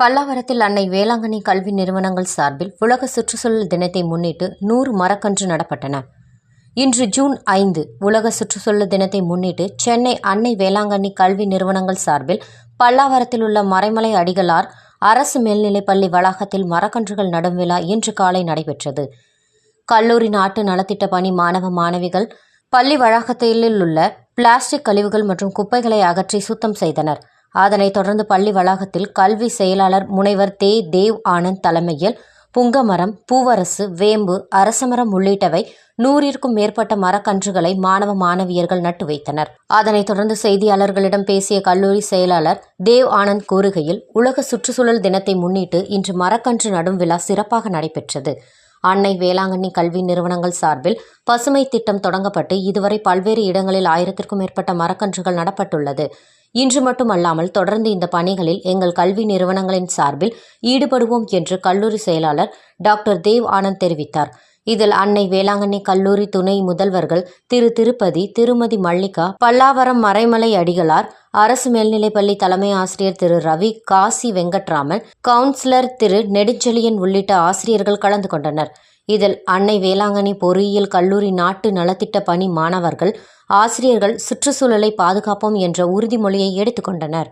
பல்லாவரத்தில் அன்னை வேளாங்கண்ணி கல்வி நிறுவனங்கள் சார்பில் உலக சுற்றுச்சூழல் தினத்தை முன்னிட்டு நூறு மரக்கன்று நடப்பட்டன. இன்று ஜூன் ஐந்து உலக சுற்றுச்சூழல் தினத்தை முன்னிட்டு சென்னை அன்னை வேளாங்கண்ணி கல்வி நிறுவனங்கள் சார்பில் பல்லாவரத்தில் உள்ள மறைமலை அடிகளார் அரசு மேல்நிலைப்பள்ளி வளாகத்தில் மரக்கன்றுகள் நடும் விழா இன்று காலை நடைபெற்றது. கல்லூரி நாட்டு நலத்திட்ட பணி மாணவ மாணவிகள் பள்ளி வளாகத்தில் உள்ள பிளாஸ்டிக் கழிவுகள் மற்றும் குப்பைகளை அகற்றி சுத்தம் செய்தனர். அதனைத் தொடர்ந்து பள்ளி வளாகத்தில் கல்வி செயலாளர் முனைவர் தே. தேவ் ஆனந்த் தலைமையில் புங்கமரம் பூவரசு வேம்பு அரசமரம் உள்ளிட்டவை நூறிற்கும் மேற்பட்ட மரக்கன்றுகளை மாணவ மாணவியர்கள் நட்டு வைத்தனர். அதனைத் தொடர்ந்து செய்தியாளர்களிடம் பேசிய கல்லூரி செயலாளர் தேவ் ஆனந்த் கூறுகையில் உலக சுற்றுச்சூழல் தினத்தை முன்னிட்டு இன்று மரக்கன்று நடும் விழா சிறப்பாக நடைபெற்றது. அன்னை வேளாங்கண்ணி கல்வி நிறுவனங்கள் சார்பில் பசுமை திட்டம் தொடங்கப்பட்டு இதுவரை பல்வேறு இடங்களில் ஆயிரத்திற்கும் மேற்பட்ட மரக்கன்றுகள் நடப்பட்டுள்ளது. இன்று மட்டுமல்லாமல் தொடர்ந்து இந்த பணிகளில் எங்கள் கல்வி நிறுவனங்களின் சார்பில் ஈடுபடுவோம் என்று கல்லூரி செயலாளர் டாக்டர் தேவ் ஆனந்த் தெரிவித்தார். இதில் அன்னை வேளாங்கண்ணி கல்லூரி துணை முதல்வர்கள் திரு திருப்பதி திருமதி மல்லிகா பல்லாவரம் மறைமலை அடிகளார் அரசு மேல்நிலைப்பள்ளி தலைமை ஆசிரியர் திரு ரவி காசி வெங்கட்ராமன் கவுன்சிலர் திரு நெடுஞ்செழியன் உள்ளிட்ட ஆசிரியர்கள் கலந்து கொண்டனர். இதில் அன்னை வேளாங்கண்ணி பொறியியல் கல்லூரி நாட்டு நலத்திட்ட பணி மாணவர்கள் ஆசிரியர்கள் சுற்றுச்சூழலை பாதுகாப்போம் என்ற உறுதிமொழியை எடுத்துக்கொண்டனர்